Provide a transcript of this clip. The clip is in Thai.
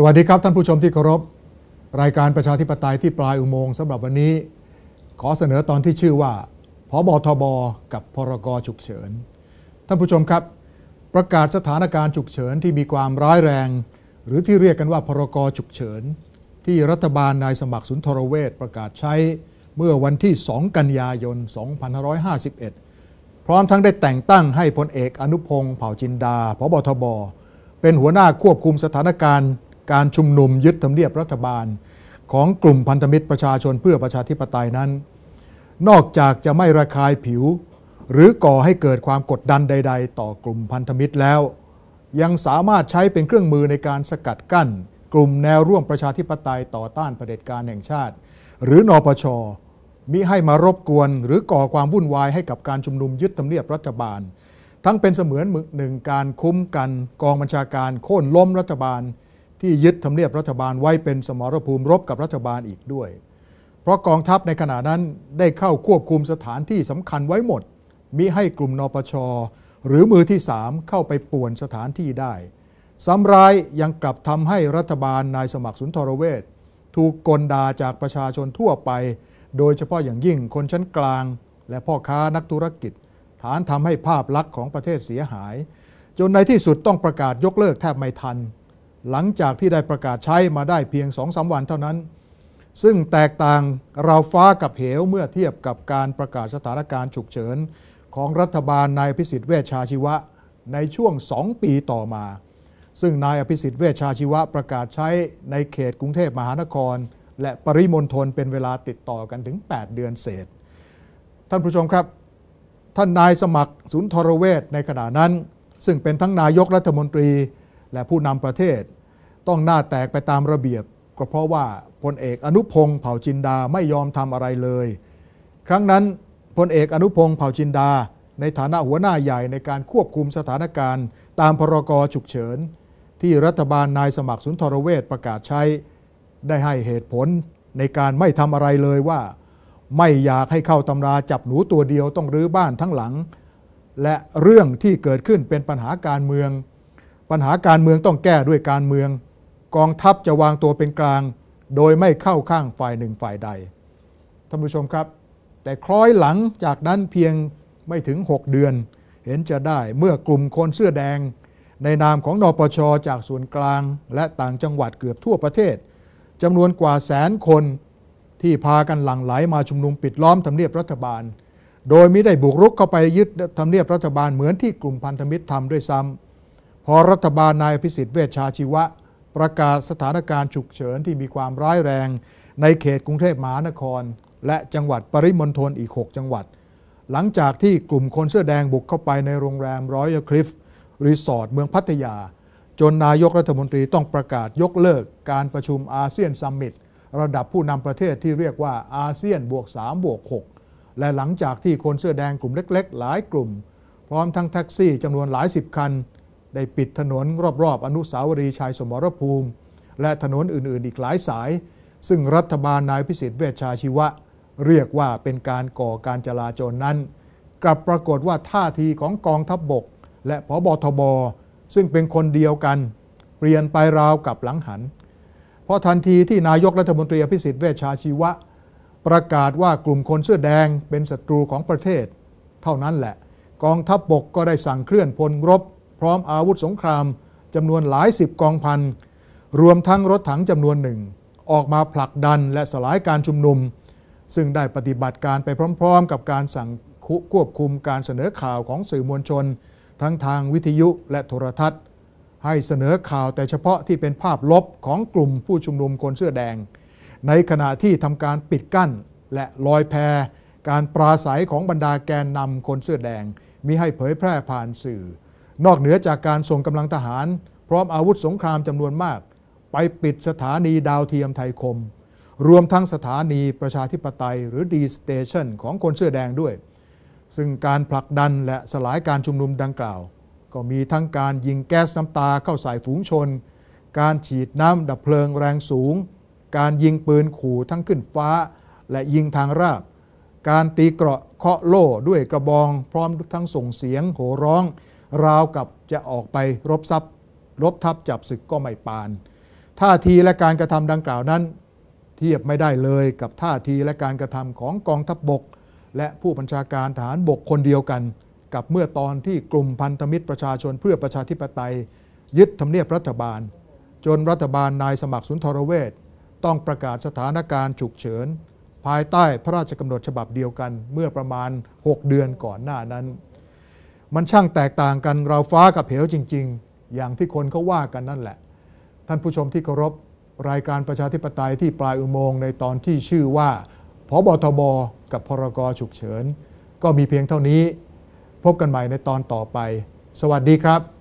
สวัสดีครับท่านผู้ชมที่เคารพ รายการประชาธิปไตยที่ปลายอุโมงค์สำหรับวันนี้ ขอเสนอตอนที่ชื่อว่าพบทบกับพรกฉุกเฉิน ท่านผู้ชมครับ ประกาศสถานการณ์ฉุกเฉินที่มีความร้ายแรง หรือที่เรียกกันว่าพรกฉุกเฉิน ที่รัฐบาลนายสมัครสุนทรเวชประกาศใช้เมื่อวันที่ 2 กันยายน 2551 พร้อมทั้งได้แต่งตั้งให้พลเอกอนุพงศ์เผ่าจินดาพบทบ เป็นหัวหน้าควบคุมสถานการณ์ การชุมนุมยึดทำเนียบรัฐบาล ของกลุ่มพันธมิตรประชาชนเพื่อประชาธิปไตยนั้น นอกจากจะไม่ระคายผิว หรือก่อให้เกิดความกดดันใด ๆ ต่อกลุ่มพันธมิตรแล้ว ยังสามารถใช้เป็นเครื่องมือในการสกัดกั้น กลุ่มแนวร่วมประชาธิปไตยต่อต้านเผด็จการแห่งชาติ หรือนอปชมิให้มารบกวน หรือก่อความวุ่นวายให้กับการชุมนุมยึดทำเนียบรัฐบาล ทั้งเป็นเสมือนหนึ่งการคุ้มกัน กองบัญชาการโค่นล้มรัฐบาล ที่ยึดทำเนียบรัฐบาลไว้เป็นสมรภูมิรบกับรัฐบาลอีกด้วย เพราะกองทัพในขณะนั้นได้เข้าควบคุมสถานที่สำคัญไว้หมด มิให้กลุ่มนปช หรือมือที่สามเข้าไปป่วนสถานที่ได้ซ้ำร้ายยังกลับทำให้รัฐบาลนายสมัครสุนทรเวชถูกกลดาจากประชาชนทั่วไป โดยเฉพาะอย่างยิ่งคนชั้นกลาง และพ่อค้านักธุรกิจ ฐานทำให้ภาพลักษณ์ของประเทศเสียหาย จนในที่สุดต้องประกาศยกเลิกแทบไม่ทัน หลังจากที่ได้ประกาศใช้มาได้เพียงสองสาวันเท่านั้น ซึ่งแตกต่างเราวฟ้ากับเหวเมื่อเทียบกับการประกาศสถานการณ์ฉุกเฉิน ของรัฐบาลนายพิสิทธิ์เวชชาชีวะในช่วงสองปีต่อมา ซึ่งนายอภิสิทธิ์เวชชาชีวะประกาศใช้ในเขตกรุงเทพมหานคร และปริมณฑลเป็นเวลาติดต่อกันถึง 8 เดือนเศษ ท่านผู้ชมครับ ท่านนายสมัครสุนทรเวชในขณะนั้น ซึ่งเป็นทั้งนายกรัฐมนตรี และผู้นำประเทศ ต้องหน้าแตกไปตามระเบียบ ก็เพราะว่าพลเอกอนุพงศ์เผ่าจินดาไม่ยอมทำอะไรเลย ครั้งนั้นพลเอกอนุพงศ์เผ่าจินดา ในฐานะหัวหน้าใหญ่ในการควบคุมสถานการณ์ ตามพรกฉุกเฉิน ที่รัฐบาลนายสมัครสุนทรเวชประกาศใช้ ได้ให้เหตุผลในการไม่ทำอะไรเลยว่า ไม่อยากให้เข้าตำราจับหนูตัวเดียวต้องรื้อบ้านทั้งหลัง และเรื่องที่เกิดขึ้นเป็นปัญหาการเมือง ปัญหาการเมืองต้องแก้ด้วยการเมือง กองทัพจะวางตัวเป็นกลาง โดยไม่เข้าข้างฝ่ายหนึ่งฝ่ายใดท่านผู้ชมครับ แต่คล้อยหลังจากนั้นเพียงไม่ถึง 6 เดือน เห็นจะได้เมื่อกลุ่มคนเสื้อแดง ในนามของนปชจากส่วนกลาง และต่างจังหวัดเกือบทั่วประเทศจำนวนกว่าแสนคนที่พากันหลั่งไหลมาชุมนุมปิดล้อมทำเนียบรัฐบาล โดยไมิได้บุกรุกเข้าไปยึดทำเนียบรัฐบาลเหมือนที่กลุ่มพันธมิตรทำด้วยซ้ำ พอรัฐบาลนายพิสิทธิ์เวชชาชีวะ ประกาศสถานการณ์ฉุกเฉินที่มีความร้ายแรง ในเขตกรุงเทพมหานคร และจังหวัดปริมณฑลอีก 6 จังหวัด หลังจากที่กลุ่มคนเสื้อแดงบุกเข้าไปในโรงแรมรอยัลคลิฟรีสอร์ทเมืองพัทยา จนนายกรัฐมนตรีต้องประกาศยกเลิกการประชุมอาเซียนซัมมิตระดับผู้นำประเทศที่เรียกว่าอาเซียนบวก3บวก6และหลังจากที่คนเสื้อแดงกลุ่มเล็ก ๆ หลายกลุ่ม พร้อมทั้งแท็กซี่จำนวนหลายสิบคัน ได้ปิดถนนรอบๆ อนุสาวรีย์ชัยสมรภูมิ และถนนอื่นๆ อีกหลายสาย ซึ่งรัฐบาลนายพิสิทธิ์เวชชาชีวะ เรียกว่าเป็นการก่อการจลาจลนั้น กลับปรากฏว่าท่าทีของกองทัพบบก และพบทบ ซึ่งเป็นคนเดียวกัน เปลี่ยนไปราวกับหลังหัน เพราะทันทีที่นายกรัฐมนตรีอภิสิทธิ์เวชชาชีวะ ประกาศว่ากลุ่มคนเสื้อแดงเป็นศัตรูของประเทศ เท่านั้นแหละ กองทัพบบกก็ได้สั่งเคลื่อนพลรบ พร้อมอาวุธสงครามจำนวนหลายสิบกองพัน รวมทั้งรถถังจำนวนหนึ่ง ออกมาผลักดันและสลายการชุมนุม ซึ่งได้ปฏิบัติการไปพร้อมๆ กับการสั่งควบคุมการเสนอข่าวของสื่อมวลชน ทั้งทางวิทยุและโทรทัศน์ ให้เสนอข่าวแต่เฉพาะที่เป็นภาพลบของกลุ่มผู้ชุมนุมคนเสื้อแดง ในขณะที่ทำการปิดกั้นและลอยแพการปราศัยของบรรดาแกนนำคนเสื้อแดงมิให้เผยแพร่ผ่านสื่อ นอกเหนือจากการส่งกำลังทหาร พร้อมอาวุธสงครามจำนวนมาก ไปปิดสถานีดาวเทียมไทยคม รวมทั้งสถานีประชาธิปไตยหรือดีสเตชันของคนเสื้อแดงด้วย ซึ่งการผลักดันและสลายการชุมนุมดังกล่าว ก็มีทั้งการยิงแก๊สน้ำตาเข้าใส่ฝูงชน การฉีดน้ำดับเพลิงแรงสูง การยิงปืนขู่ทั้งขึ้นฟ้า และยิงทางราบ การตีเกราะเคาะโล่ด้วยกระบอง พร้อมทั้งส่งเสียงโห่ร้อง ราวกับจะออกไปรบซับรบทับจับศึกก็ไม่ปานท่าทีและการกระทำดังกล่าวนั้น เทียบไม่ได้เลยกับท่าทีและการกระทำของกองทัพบบก และผู้บัญชาการทหารบกคนเดียวกัน กับเมื่อตอนที่กลุ่มพันธมิตรประชาชนเพื่อประชาธิปไตย ยึดทำเนียบรัฐบาล จนรัฐบาลนายสมัครสุนทรเวชต้องประกาศสถานการณ์ฉุกเฉิน ภายใต้พระราชกำหนดฉบับเดียวกันเมื่อประมาณ 6 เดือนก่อนหน้านั้น มันช่างแตกต่างกันเราฟ้ากับเหวจริง ๆ อย่างที่คนเขาว่ากันนั่นแหละ ท่านผู้ชมที่เคารพรายการประชาธิปไตยที่ปลายอุโมงค์ในตอนที่ชื่อว่าพบทบกับพรกฉุกเฉิน ก็มีเพียงเท่านี้ พบกันใหม่ในตอนต่อไป สวัสดีครับ